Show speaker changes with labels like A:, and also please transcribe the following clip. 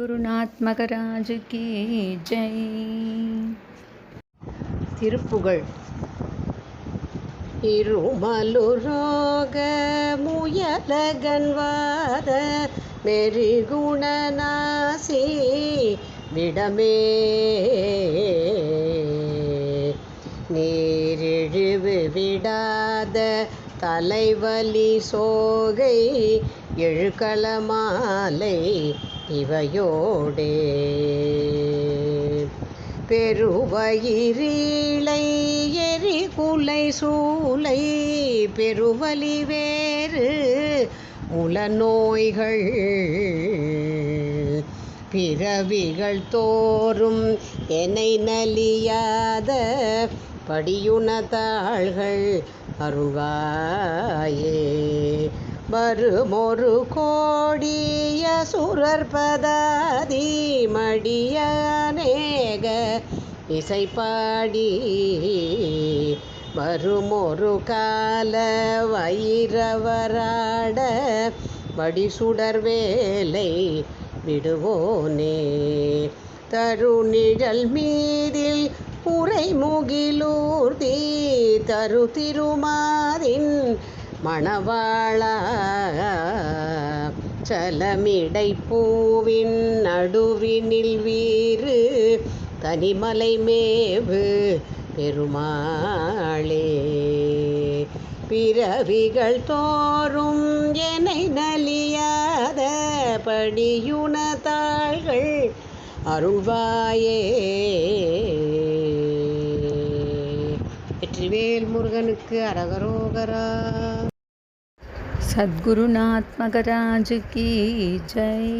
A: குருநாத்மகராஜு மகராஜ் ஜெய்.
B: திருப்புகழ். இருமலுரோக முயலகன்வாத மெரிகுணநாசி விடமே. நீரிழிவு விடாத தலைவலி சோகை எழுக்களமாலை இவையோடே. பெருவயிரீளை எரி குலை சூளை பெருவலி வேறு முலநோய்கள் பிறவிகள் தோறும் என்னை நலியாத படியுண தாள்கள் அருள்வாயே. வருமொரு கோடிய சுரற்பதாதி மடியநேக இசைப்பாடி. வருமொரு கால வைரவராட வடிசுடர் வேலை விடுவோனே. தருநிழல் மீதில் உரைமுகிலூர்தி தரு திருமாதின் மணவாளா. சலமிடை பூவின் நடுவினில் வீறு தனிமலை மேவு பெருமாளே. பிறவிகள் தோறும் என்னை நலியாத படியுணதாள்கள் அருள்வாயே. வெற்றிவேல் முருகனுக்கு அரகரோகரா.
A: சத்குருநாத் மகராஜ் கி ஜெய்